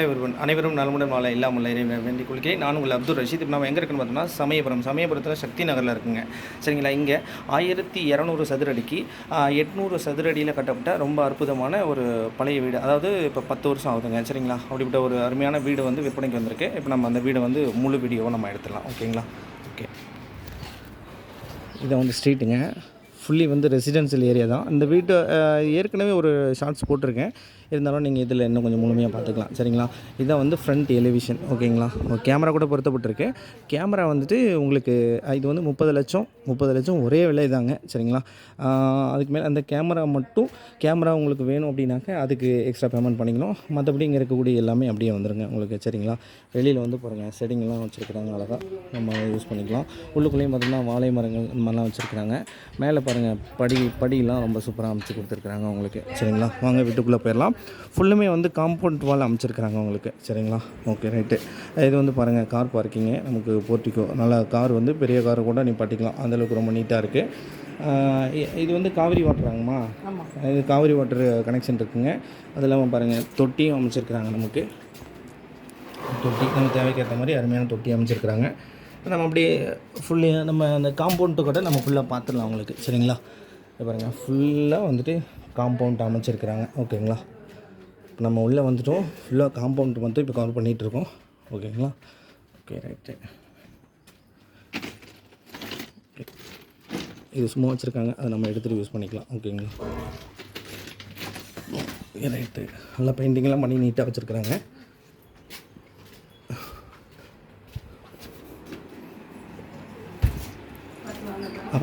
ஒருவன் அனைவரும் நலமுடன் வாழ இல்லாமல் வேண்டிக் கொள்கிறேன். நான் உங்கள் அப்துல் ரஷீத். இப்போ நம்ம எங்கே இருக்குன்னு பார்த்தோம்னா சமயபுரம் சமயபுரத்தில் சக்தி நகரில் இருக்குங்க. சரிங்களா? இங்கே ஆயிரத்தி இரநூறு சதுரடிக்கு எட்நூறு சதுரடியில் கட்டப்பட்ட ரொம்ப அற்புதமான ஒரு பழைய வீடு. அதாவது இப்போ பத்து வருஷம் ஆகுதுங்க. சரிங்களா? அப்படிப்பட்ட ஒரு அருமையான வீடு வந்து விற்பனைக்கு வந்திருக்கு. இப்போ நம்ம அந்த வீடை வந்து முழு வீடியோவை நம்ம எடுத்துடலாம். ஓகேங்களா? ஓகே. இதை வந்து ஸ்ட்ரீட்டுங்க. ஃபுல்லி வந்து ரெசிடென்சியல் ஏரியா தான். இந்த வீட்டு ஏற்கனவே ஒரு ஷார்ட்ஸ் போட்டிருக்கேன். இருந்தாலும் நீங்கள் இதில் இன்னும் கொஞ்சம் முழுமையாக பார்த்துக்கலாம். சரிங்களா? இதான் வந்து ஃப்ரண்ட் எலிவிஷன் ஓகேங்களா? கேமரா கூட பொருத்தப்பட்டிருக்கு. கேமரா வந்துட்டு உங்களுக்கு இது வந்து முப்பது லட்சம் முப்பது லட்சம் ஒரே விலை தாங்க. சரிங்களா? அதுக்கு மேலே அந்த கேமரா மட்டும் கேமரா உங்களுக்கு வேணும் அப்படின்னாக்க அதுக்கு எக்ஸ்ட்ரா பேமெண்ட் பண்ணிக்கணும். மற்றபடி இங்கே இருக்கக்கூடிய எல்லாமே அப்படியே வந்துருங்க உங்களுக்கு. சரிங்களா? வெளியில் வந்து பாருங்கள் செடிங்கெல்லாம் வச்சுருக்குறாங்க அழகாக நம்ம யூஸ் பண்ணிக்கலாம். உள்ளுக்குள்ளேயும் பார்த்தோம்னா வாழை மரங்கள் இந்த மாதிரிலாம் வச்சுருக்குறாங்க. மேலே பாருங்கள் படி படியெல்லாம் ரொம்ப சூப்பராக அமைச்சு கொடுத்துருக்குறாங்க உங்களுக்கு. சரிங்களா? வாங்க வீட்டுக்குள்ளே போயிடலாம். ஃபுல்லுமே வந்து காம்பவுண்ட் வால் அமைச்சிருக்கிறாங்க உங்களுக்கு. சரிங்களா? ஓகே ரைட்டு இது வந்து பாருங்கள் கார் பார்க்கிங்கு நமக்கு போர்ட்டிக்கோ நல்லா கார் வந்து பெரிய கார் கூட நிப்பாட்டிக்கலாம். அந்தளவுக்கு ரொம்ப நீட்டாக இருக்குது இது வந்து காவிரி வாட்டராங்கம்மா? இது காவிரி வாட்டர் கனெக்ஷன் இருக்குங்க. அது இல்லாமல் பாருங்கள் தொட்டியும் அமைச்சிருக்கிறாங்க நமக்கு. தொட்டி நம்ம தேவைக்கு ஏற்ற மாதிரி அருமையான தொட்டி அமைச்சிருக்கிறாங்க. நம்ம அப்படியே ஃபுல்லி நம்ம அந்த காம்பவுண்ட்டு கூட நம்ம ஃபுல்லாக பார்த்துடலாம் உங்களுக்கு. சரிங்களா? இப்போ பாருங்க. ஃபுல்லாக வந்துட்டு காம்பவுண்ட் அமைச்சிருக்கிறாங்க. ஓகேங்களா? இப்போ நம்ம உள்ளே வந்துட்டோம். ஃபுல்லாக காம்பவுண்ட் வந்து இப்போ கவர் பண்ணிகிட்டு இருக்கோம். ஓகேங்களா? ஓகே ரைட்டு இது சும்மா வச்சுருக்காங்க. அதை நம்ம எடுத்துகிட்டு யூஸ் பண்ணிக்கலாம். ஓகேங்களா? ரைட்டு நல்லா பெயிண்டிங்லாம் பண்ணி நீட்டாக வச்சுருக்குறாங்க.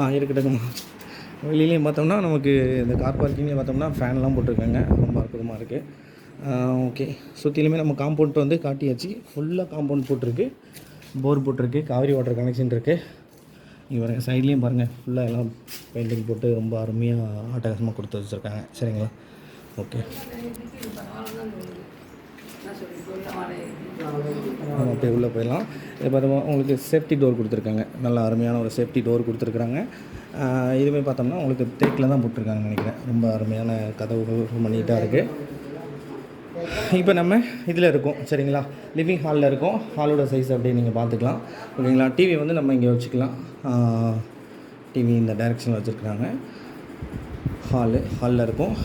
ஆ இருக்கட்டுங்க வெளியிலையும் பார்த்தோம்னா நமக்கு இந்த கார் பார்க்கிங்லேயும் பார்த்தோம்னா ஃபேன்லாம் போட்டிருக்காங்க. ரொம்ப அற்புதமாக இருக்குது ஓகே சுற்றிலுமே நம்ம காம்பவுண்ட் வந்து காட்டியாச்சு. ஃபுல்லாக காம்பவுண்ட் போட்டிருக்கு. போர் போட்டிருக்கு. காவிரி வாட்டர் கனெக்ஷன் இருக்குது இங்கே பாருங்கள் சைட்லேயும் பாருங்கள் ஃபுல்லாக எல்லாம் பெயிண்டிங் போட்டு ரொம்ப அருமையாக ஆட்டகாசமாக கொடுத்து வச்சுருக்காங்க. சரிங்களா? ஓகே நம்ம அப்படியே உள்ளே போயிடலாம். இது பார்த்தோம்னா உங்களுக்கு சேஃப்டி டோர் கொடுத்துருக்காங்க. நல்ல அருமையான ஒரு சேஃப்டி டோர் கொடுத்துருக்குறாங்க. இதுவுமே பார்த்தோம்னா உங்களுக்கு தேக்கில் தான் போட்டிருக்காங்க நினைக்கிறேன். ரொம்ப அருமையான கதவுகள் ரொம்ப நீட்டாக இருக்குது இப்போ நம்ம இதில் இருக்கோம் சரிங்களா? லிவிங் ஹாலில் இருக்கோம். ஹாலோட சைஸ் அப்படியே நீங்கள் பார்த்துக்கலாம். ஓகேங்களா? டிவி வந்து நம்ம இங்கே வச்சுக்கலாம். டிவி இந்த டைரெக்ஷனில் வச்சுருக்குறாங்க. ஹாலு ஹாலில் இருக்கும்.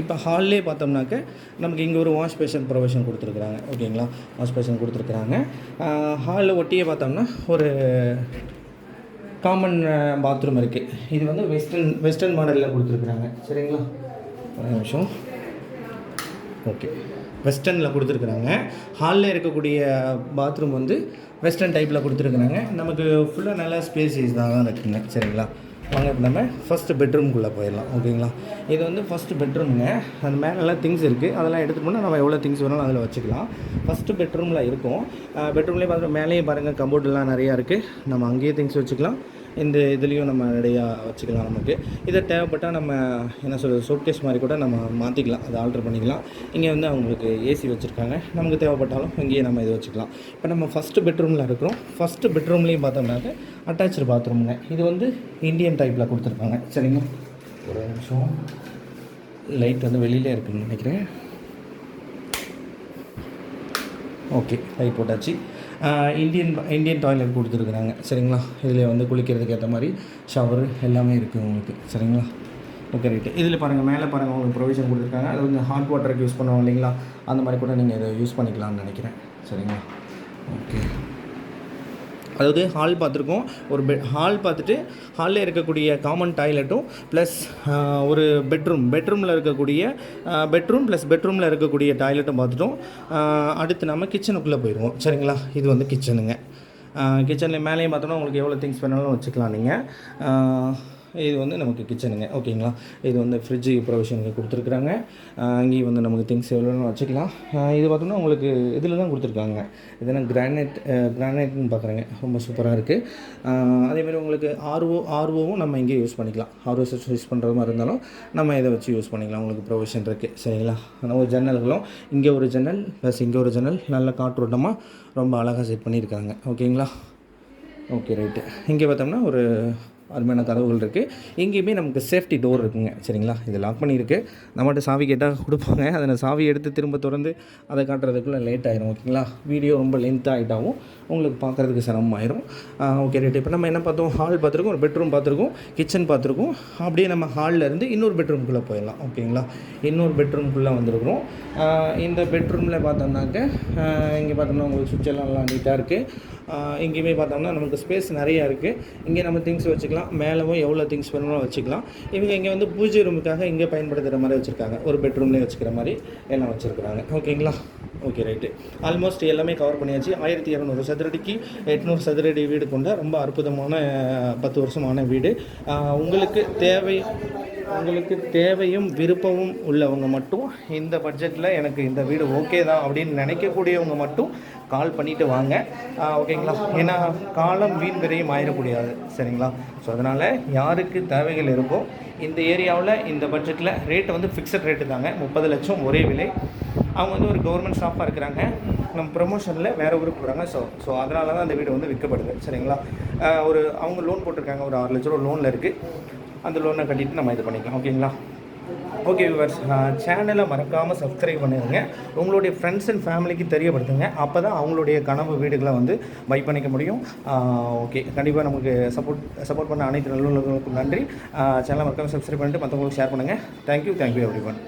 இப்போ ஹால்லே பார்த்தோம்னாக்க நமக்கு இங்கே ஒரு வாஷ் பேஷன் ப்ரொவிஷன் கொடுத்துருக்குறாங்க. ஓகேங்களா வாஷ் பேஷன் கொடுத்துருக்குறாங்க. ஹாலில் ஒட்டியே பார்த்தோம்னா ஒரு காமன் பாத்ரூம் இருக்குது இது வந்து வெஸ்டர்ன் வெஸ்டர்ன் மாடலில் கொடுத்துருக்குறாங்க. சரிங்களா? ஒரு நிமிஷம். ஓகே வெஸ்டர்னில் கொடுத்துருக்குறாங்க. ஹாலில் இருக்கக்கூடிய பாத்ரூம் வந்து வெஸ்டர்ன் டைப்பில் கொடுத்துருக்குறாங்க. நமக்கு ஃபுல்லாக நல்லா ஸ்பேசிஸ் தான் இருக்குங்க. சரிங்களா? வாங்க இப்போ நம்ம ஃபஸ்ட்டு பெட்ரூம்குள்ளே போயிடலாம் ஓகேங்களா இது வந்து ஃபஸ்ட்டு பெட்ரூமுங்க அது மேலெல்லாம் திங்ஸ் இருக்குது அதெல்லாம் எடுத்துகிட்டு போனால் நம்ம எவ்வளோ திங்ஸ் வேணாலும் அதில் வச்சுக்கலாம். ஃபஸ்ட்டு பெட்ரூமில் இருக்கும். பெட்ரூம்லேயே பார்த்து மேலேயே பாருங்கள் கம்போர்டெலாம் நிறையா இருக்குது நம்ம அங்கேயே திங்ஸ் வச்சுக்கலாம். இந்த இதுலேயும் நம்ம ரெடியாக வச்சுக்கலாம் நமக்கு. இதை தேவைப்பட்டால் நம்ம என்ன சொல்கிறது சோட்கேஸ் மாதிரி கூட நம்ம மாற்றிக்கலாம் அதை ஆல்ட்ரு பண்ணிக்கலாம். இங்கே வந்து அவங்களுக்கு ஏசி வச்சுருக்காங்க. நமக்கு தேவைப்பட்டாலும் இங்கேயே நம்ம இது வச்சுக்கலாம். இப்போ நம்ம ஃபஸ்ட்டு பெட்ரூமில் இருக்கிறோம். ஃபஸ்ட்டு பெட்ரூம்லேயும் பார்த்தோம்னாக்க அட்டாச்சு பாத்ரூமுங்க இது வந்து இந்தியன் டைப்பில் கொடுத்துருக்காங்க. சரிங்க. ஒரு நிமிஷம். லைட் வந்து வெளியிலே இருக்குன்னு நினைக்கிறேன். ஓகே லைட் போட்டாச்சு. இந்தியன் இந்தியன் டாய்லெட் கொடுத்துருக்குறாங்க. சரிங்களா? இதில் வந்து குளிக்கிறதுக்கு ஏற்ற மாதிரி ஷவர் எல்லாமே இருக்குது உங்களுக்கு. சரிங்களா? ஓகே ரைட்டு இதில் பாருங்கள் மேலே பாருங்கள் உங்களுக்கு ப்ரொவிஷன் கொடுத்துருக்காங்க. அது வந்து ஹாட் வாட்டருக்கு யூஸ் பண்ணுவோம் இல்லைங்களா? அந்த மாதிரி கூட நீங்கள் இதை யூஸ் பண்ணிக்கலாம்னு நினைக்கிறேன். சரிங்களா? ஓகே அதாவது ஹால் பார்த்துருக்கோம். ஒரு பெட் ஹால் பார்த்துட்டு ஹாலில் இருக்கக்கூடிய காமன் டாய்லெட்டும் ப்ளஸ் ஒரு பெட்ரூம் பெட்ரூமில் இருக்கக்கூடிய பெட்ரூம் ப்ளஸ் பெட்ரூமில் இருக்கக்கூடிய டாய்லெட்டும் பார்த்துட்டோம். அடுத்து நம்ம கிச்சனுக்குள்ளே போயிடுவோம் சரிங்களா? இது வந்து கிச்சனுங்க கிச்சனில் மேலேயும் பார்த்தோன்னா உங்களுக்கு எவ்வளோ திங்ஸ் வேணாலும் வச்சுக்கலாம் நீங்கள் இது வந்து நமக்கு கிச்சனுங்க ஓகேங்களா இது வந்து ஃப்ரிட்ஜு ப்ரொவிஷனுக்கு கொடுத்துருக்குறாங்க. அங்கேயும் வந்து நமக்கு திங்ஸ் எவ்வளோன்னு வச்சுக்கலாம். இது பார்த்தோம்னா உங்களுக்கு இதில் தான் கொடுத்துருக்காங்க. இதெல்லாம் கிரானைட் கிரானைட்னு பார்க்குறேங்க. ரொம்ப சூப்பராக இருக்குது அதேமாதிரி உங்களுக்கு ஆர்ஓ ஆர்ஓவும் நம்ம இங்கே யூஸ் பண்ணிக்கலாம். ஆர்ஓ யூஸ் பண்ணுற மாதிரி இருந்தாலும் நம்ம இதை வச்சு யூஸ் பண்ணிக்கலாம். உங்களுக்கு ப்ரொவிஷன் இருக்குது சரிங்களா? நம்ம ஒரு ஜன்னல்களும் இங்கே ஒரு ஜன்னல் ப்ளஸ் இங்கே ஒரு ஜன்னல் நல்ல காற்றோட்டமாக ரொம்ப அழகாக செட் பண்ணியிருக்காங்க. ஓகேங்களா ஓகே ரைட்டு இங்கே பார்த்தோம்னா ஒரு அருமையான கதவுகள் இருக்குது எங்கேயுமே நமக்கு சேஃப்டி டோர் இருக்குங்க. சரிங்களா? இது லாக் பண்ணியிருக்கு. நம்மகிட்ட சாவி கேட்டால் கொடுப்பாங்க. அதை நான் சாவி எடுத்து திரும்ப திறந்து அதை காட்டுறதுக்குள்ளே லேட் ஆயிரும் ஓகேங்களா வீடியோ ரொம்ப லென்த் ஆகிட்டாவும் உங்களுக்கு பார்க்குறதுக்கு சிரமமாயிரும். ஓகே ரைட் இப்போ நம்ம என்ன பார்த்தோம்? ஹால் பார்த்துருக்கோம் ஒரு பெட்ரூம் பார்த்துருக்கோம் கிச்சன் பார்த்துருக்கோம். அப்படியே நம்ம ஹாலில் இருந்து இன்னொரு பெட்ரூம்குள்ளே போயிடலாம் ஓகேங்களா இன்னொரு பெட்ரூம்குள்ளே வந்திருக்கிறோம். இந்த பெட்ரூமில் பார்த்தோம்னாக்க இங்கே பார்த்தோம்னா உங்களுக்கு சுவிட்ச் எல்லாம் நல்லா நீட்டாக இருக்குது இங்கேயுமே பார்த்தோம்னா நமக்கு ஸ்பேஸ் நிறையா இருக்குது இங்கே நம்ம திங்ஸ் வச்சுக்கலாம். மேலவும் எவ்வளோ திங்ஸ் வேணுமோ வச்சுக்கலாம். இவங்க இங்கே வந்து பூஜை ரூமுக்காக இங்கே பயன்படுத்துகிற மாதிரி வச்சுருக்காங்க. ஒரு பெட்ரூம்லேயே வச்சுக்கிற மாதிரி எல்லாம் வச்சுருக்குறாங்க. ஓகேங்களா ஓகே ரைட்டு ஆல்மோஸ்ட் எல்லாமே கவர் பண்ணியாச்சு. ஆயிரத்தி இரநூறு சதுரடிக்கு எட்நூறு சதுரடி வீடு கொண்ட ரொம்ப அற்புதமான பத்து வருஷமான வீடு. உங்களுக்கு தேவை உங்களுக்கு தேவையும் விருப்பமும் உள்ளவங்க மட்டும் இந்த பட்ஜெட்டில் எனக்கு இந்த வீடு ஓகே தான் அப்படின்னு நினைக்கக்கூடியவங்க மட்டும் கால் பண்ணிவிட்டு வாங்க. ஓகேங்களா ஏன்னா காலம் வீண் விரையும் ஆயிடக்கூடாது. சரிங்களா? ஸோ அதனால் யாருக்கு தேவைகள் இருக்கோ இந்த ஏரியாவில் இந்த பட்ஜெட்டில் ரேட்டு வந்து ஃபிக்ஸட் ரேட்டு தாங்க. முப்பது லட்சம் ஒரே விலை. அவங்க வந்து ஒரு கவர்மெண்ட் ஸ்டாஃபாக இருக்கிறாங்க. நம்ம ப்ரொமோஷனில் வேறு ஊருக்கு போகிறாங்க ஸோ ஸோ அதனால தான் அந்த வீடு வந்து விற்கப்படுது. சரிங்களா? ஒரு அவங்க லோன் போட்டிருக்காங்க. ஒரு ஆறு லட்ச ரூபா லோனில் இருக்குது அந்த லோனை கட்டிட்டு நம்ம இது பண்ணிக்கலாம். ஓகேங்களா ஓகே விவர்ஸ் சேனலை மறக்காமல் சப்ஸ்கிரைப் பண்ணிடுங்க உங்களுடைய ஃப்ரெண்ட்ஸ் அண்ட் ஃபேமிலிக்கு தெரியப்படுத்துங்க. அப்போ தான் அவங்களுடைய கனவு வீடுகளை வந்து பை பண்ணிக்க முடியும். ஓகே கண்டிப்பாக நமக்கு சப்போர்ட் சப்போர்ட் பண்ண அனைத்து நல்லுள்ளவர்களுக்கும் நன்றி. சேனலை மறக்காமல் சப்ஸ்கிரைப் பண்ணிட்டு மற்றவங்களுக்கு ஷேர் பண்ணுங்கள் தேங்க்யூ தேங்க்யூ எவ்ரி ஒன்